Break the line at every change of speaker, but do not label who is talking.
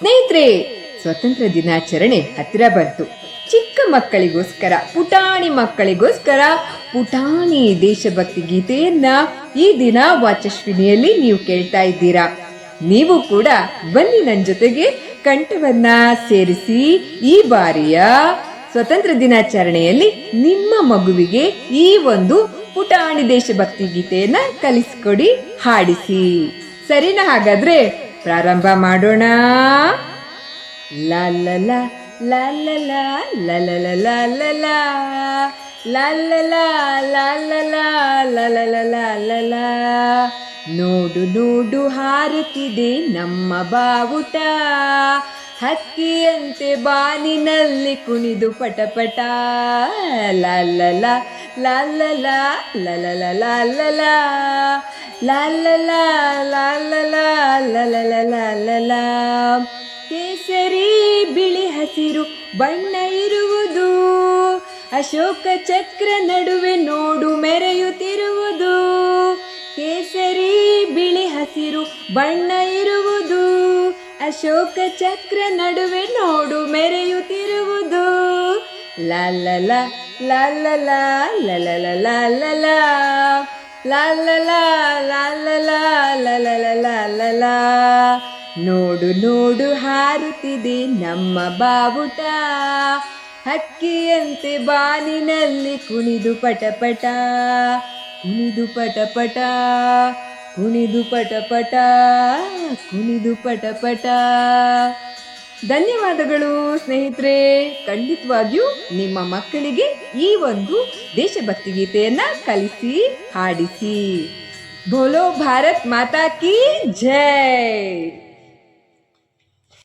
ಸ್ನೇಹಿತರೆ ಸ್ವತಂತ್ರ ದಿನಾಚರಣೆ ಹತ್ತಿರ ಬಂತು. ಚಿಕ್ಕ ಮಕ್ಕಳಿಗೋಸ್ಕರ, ಪುಟಾಣಿ ಮಕ್ಕಳಿಗೋಸ್ಕರ, ಪುಟಾಣಿ ದೇಶಭಕ್ತಿ ಗೀತೆಯನ್ನ ಈ ದಿನ ವಾಚಸ್ವಿನಿಯಲ್ಲಿ ನೀವು ಕೇಳ್ತಾ ಇದ್ದೀರಾ. ನೀವು ಕೂಡ ಬನ್ನಿ ನನ್ನ ಜೊತೆಗೆ ಕಂಠವನ್ನ ಸೇರಿಸಿ ಈ ಬಾರಿಯ ಸ್ವತಂತ್ರ ದಿನಾಚರಣೆಯಲ್ಲಿ ನಿಮ್ಮ ಮಗುವಿಗೆ ಈ ಒಂದು ಪುಟಾಣಿ ದೇಶಭಕ್ತಿ ಗೀತೆಯನ್ನ ಕಲಿಸ್ಕೊಡಿ, ಹಾಡಿಸಿ. ಸರಿನಾ ಹಾಗಾದ್ರೆ? ಪ್ರಾರಂಭ ಮಾಡೋಣ ಲಲಲ. ನೋಡು ನೋಡು ಹಾರುತ್ತಿದೆ ನಮ್ಮ ಬಾವುಟ ಹಕ್ಕಿಯಂತೆ ಬಾನಿನಲ್ಲಿ ಕುಣಿದು ಪಟಪಟ ಲಾ ಲ ಲ ಲಾ ಕೇಸರಿ ಬಿಳಿ ಹಸಿರು ಬಣ್ಣ ಇರುವುದು ಅಶೋಕ ಚಕ್ರ ನಡುವೆ ನೋಡು ಮೆರೆಯುತ್ತಿರುವುದು ಕೇಸರಿ ಬಿಳಿ ಹಸಿರು ಬಣ್ಣ ಇರುವುದು ಅಶೋಕ ಚಕ್ರ ನಡುವೆ ನೋಡು ಮೆರೆಯುತ್ತಿರುವುದು ಲಾಲ ಲಾಲ ಲಾಲ ಲಾಲ ಲಾಲ ನೋಡು ನೋಡು ಹಾರುತ್ತಿದೆ ನಮ್ಮ ಬಾವುಟ ಹಕ್ಕಿಯಂತೆ ಬಾನಿನಲ್ಲಿ ಕುಣಿದು ಪಟಪಟ ಕುಣಿದು ಪಟಪಟ ಕುಣಿದು ಪಟಪಟ ಕುಣಿದು ಪಟಪಟ ಧನ್ಯವಾದಗಳು ಸ್ನೇಹಿತರೆ. ಖಂಡಿತವಾಗಿಯೂ ನಿಮ್ಮ ಮಕ್ಕಳಿಗೆ ಈ ಒಂದು ದೇಶಭಕ್ತಿ ಗೀತೆಯನ್ನ ಕಲಿಸಿ, ಹಾಡಿಸಿ. ಬೋಲೋ ಭಾರತ್ ಮಾತಾ ಕಿ ಜೈ!